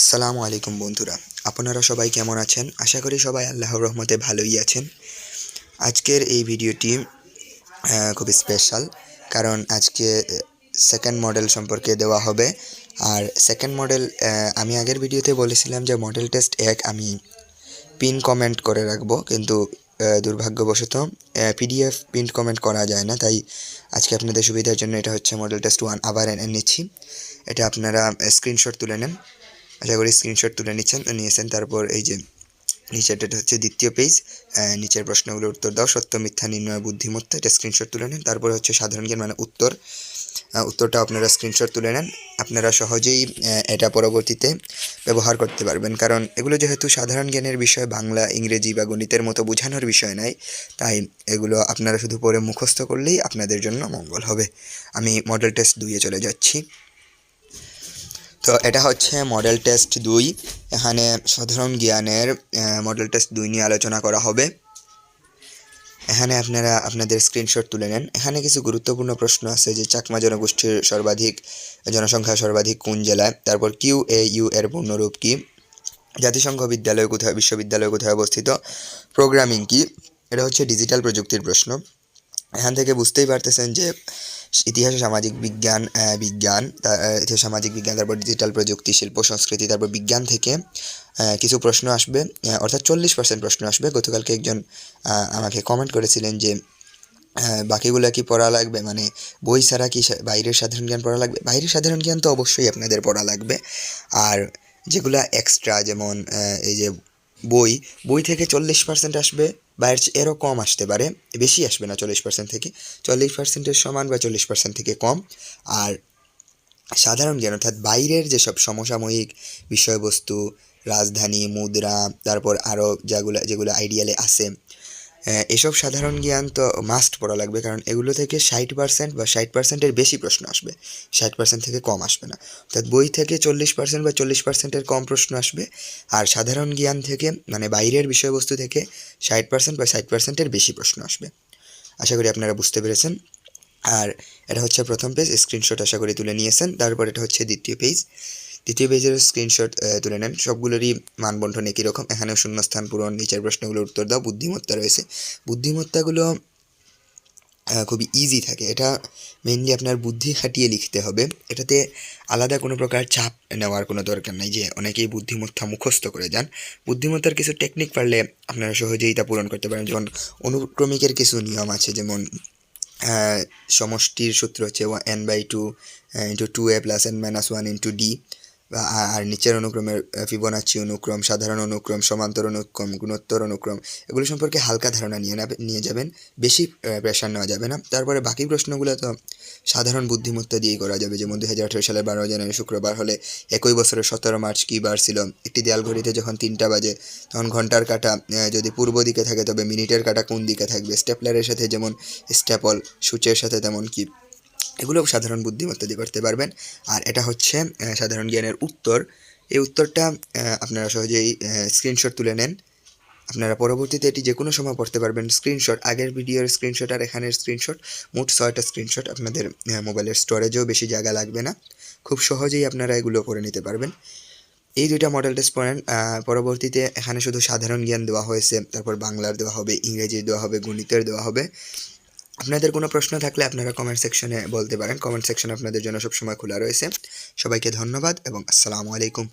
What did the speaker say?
আসসালামু আলাইকুম বন্ধুরা, আপনারা সবাই কেমন আছেন? আশা করি সবাই আল্লাহর রহমতে ভালোই আছেন। আজকের এই ভিডিওটি খুব স্পেশাল কারণ আজকে সেকেন্ড মডেল সম্পর্কে দেওয়া হবে। আর সেকেন্ড মডেল আমি আগের ভিডিওতে বলেছিলাম যে মডেল টেস্ট এক আমি পিন কমেন্ট করে রাখব, কিন্তু দুর্ভাগ্যবশত পিডিএফ প্রিন্ট কমেন্ট করা যায় না, তাই আজকে আপনাদের সুবিধার জন্য এটা হচ্ছে মডেল টেস্ট ওয়ান আবার নিচ্ছি। এটা আপনারা স্ক্রিনশট তুলে নেন। আশা করি স্ক্রিনশট তুলে নিচ্ছেন নিয়েছেন তারপর এই যে নিচেরটা হচ্ছে দ্বিতীয় পেজ নিচের প্রশ্নগুলোর উত্তর দাও, সত্য, মিথ্যা, নির্ণয় বুদ্ধিমত্তা এটা স্ক্রিনশট তুলে নেন। তারপরে হচ্ছে সাধারণ জ্ঞান মানে উত্তর। উত্তরটা আপনারা স্ক্রিনশট তুলে নেন। আপনারা সহজেই এটা পরবর্তীতে ব্যবহার করতে পারবেন। কারণ এগুলো যেহেতু সাধারণ জ্ঞানের বিষয়, বাংলা, ইংরেজি বা গণিতের মতো বোঝানোর বিষয় নাই, তাই এগুলো আপনারা শুধু পরে মুখস্থ করলেই আপনাদের জন্য মঙ্গল হবে। আমি মডেল টেস্ট দুইয়ে চলে যাচ্ছি। তো এটা হচ্ছে মডেল টেস্ট দুই। এখানে সাধারণ জ্ঞানের মডেল টেস্ট দুই নিয়ে আলোচনা করা হবে। এখানে আপনারা আপনাদের স্ক্রিনশট তুলে নেন। এখানে কিছু গুরুত্বপূর্ণ প্রশ্ন আছে যে চাকমা জনগোষ্ঠীর সর্বাধিক, জনসংখ্যা সর্বাধিক কোন জেলায়? তারপর কিউ এ ইউ এর পূর্ণরূপ কী? জাতিসংঘ বিদ্যালয় কোথায়, বিশ্ববিদ্যালয় কোথায় অবস্থিত? প্রোগ্রামিং কি? এটা হচ্ছে ডিজিটাল প্রযুক্তির প্রশ্ন। এখান থেকে বুঝতেই পারতেছেন যে ইতিহাস সামাজিক বিজ্ঞান বিজ্ঞান ইতিহাস সামাজিক বিজ্ঞান, তারপর ডিজিটাল প্রযুক্তি, শিল্প, সংস্কৃতি, তারপর বিজ্ঞান থেকে কিছু প্রশ্ন আসবে অর্থাৎ চল্লিশ পার্সেন্ট প্রশ্ন আসবে। গতকালকে একজন আমাকে কমেন্ট করেছিলেন যে বাকিগুলো কি পড়া লাগবে? মানে বই ছাড়া কি বাইরের সাধারণ জ্ঞান পড়া লাগবে? বাইরের সাধারণ জ্ঞান তো অবশ্যই আপনাদের পড়া লাগবে। আর যেগুলা এক্সট্রা যেমন এই যে বই বই থেকে চল্লিশ পার্সেন্ট আসবে বা এর চেয়ে এরও কম আসতে পারে। বেশি আসবে না চল্লিশ পার্সেন্ট থেকে। চল্লিশ পার্সেন্টের সমান বা চল্লিশ পার্সেন্ট থেকে কম। আর সাধারণ জ্ঞান, অর্থাৎ বাইরের যেসব সমসাময়িক বিষয়বস্তু, রাজধানী, মুদ্রা, তারপর আরও যেগুলো যেগুলো আইডিয়ালে আছে এসব সাধারণ জ্ঞান তো মাস্ট পড়া লাগবে, কারণ এগুলো থেকে ষাট পার্সেন্ট বা ষাট পার্সেন্টের বেশি প্রশ্ন আসবে। ষাট পার্সেন্ট থেকে কম আসবে না। অর্থাৎ বই থেকে চল্লিশ পার্সেন্ট বা চল্লিশ পার্সেন্টের কম প্রশ্ন আসবে, আর সাধারণ জ্ঞান থেকে মানে বাইরের বিষয়বস্তু থেকে ষাট পার্সেন্ট বা ষাট পার্সেন্টের বেশি প্রশ্ন আসবে। আশা করি আপনারা বুঝতে পেরেছেন। আর এটা হচ্ছে প্রথম পেজ স্ক্রিনশট আশা করি তুলে নিয়েছেন। তারপর এটা হচ্ছে দ্বিতীয় পেজ দ্বিতীয় পেজের স্ক্রিনশট তুলে নেন। সবগুলোরই মানবন্ঠন একই রকম। এখানেও শূন্যস্থান পূরণ নিচের প্রশ্নগুলোর উত্তর দাও, বুদ্ধিমত্তা রয়েছে। বুদ্ধিমত্তাগুলো খুবই ইজি থাকে। এটা মেনলি আপনার বুদ্ধি খাটিয়ে লিখতে হবে। এটাতে আলাদা কোনো প্রকার চাপ নেওয়ার কোনো দরকার নাই যে অনেকেই বুদ্ধিমত্তা মুখস্থ করে যান। বুদ্ধিমত্তার কিছু টেকনিক পারলে আপনারা সহজেই তা পূরণ করতে পারেন। যেমন অনুক্রমিকের কিছু নিয়ম আছে, যেমন সমষ্টির সূত্র হচ্ছে n by two into two a plus n minus one into d আর নিচের অনুক্রমের ফিবোনাচ্চি অনুক্রম, সাধারণ অনুক্রম, সমান্তর অনুক্রম, গুণোত্তর অনুক্রম, এগুলো সম্পর্কে হালকা ধারণা নিয়ে নিয়ে যাবেন। বেশি প্রেশার নেওয়া যাবে না। তারপরে বাকি প্রশ্নগুলো তো সাধারণ বুদ্ধিমত্তা দিয়েই করা যাবে। যেমন দু হাজার আঠেরো সালের বারো জানুয়ারি শুক্রবার হলে একই বছরের সতেরো মার্চ কী বার ছিল? একটি দেয়াল ঘড়িতে যখন তিনটা বাজে, তখন ঘণ্টার কাটা যদি পূর্ব দিকে থাকে তবে মিনিটের কাটা কোন দিকে থাকবে? স্টেপলারের সাথে যেমন স্টেপল, সূচের সাথে তেমন কি? এগুলো সাধারণ বুদ্ধিমত্তা দিয়ে করতে পারবেন। আর এটা হচ্ছে সাধারণ জ্ঞানের উত্তর। এই উত্তরটা আপনারা সহজেই স্ক্রিনশট তুলে নেন। আপনারা পরবর্তীতে এটি যে কোনো সময় পড়তে পারবেন। স্ক্রিনশট আগের ভিডিওর স্ক্রিনশট আর এখানের স্ক্রিনশট মোট ছয়টা স্ক্রিনশট আপনাদের মোবাইলের স্টোরেজেও বেশি জায়গা লাগবে না। খুব সহজেই আপনারা এগুলো করে নিতে পারবেন। এই দুইটা মডেল টেস্ট পড়েন। পরবর্তীতে এখানে শুধু সাধারণ জ্ঞান দেওয়া হয়েছে। তারপর বাংলার দেওয়া হবে, ইংরেজির দেওয়া হবে, গণিতের দেওয়া হবে। আপনাদের কোনো প্রশ্ন থাকলে আপনারা কমেন্ট সেকশনে বলতে পারেন। কমেন্ট সেকশন আপনাদের জন্য সবসময় খোলা রয়েছে। সবাইকে ধন্যবাদ এবং আসসালামু আলাইকুম।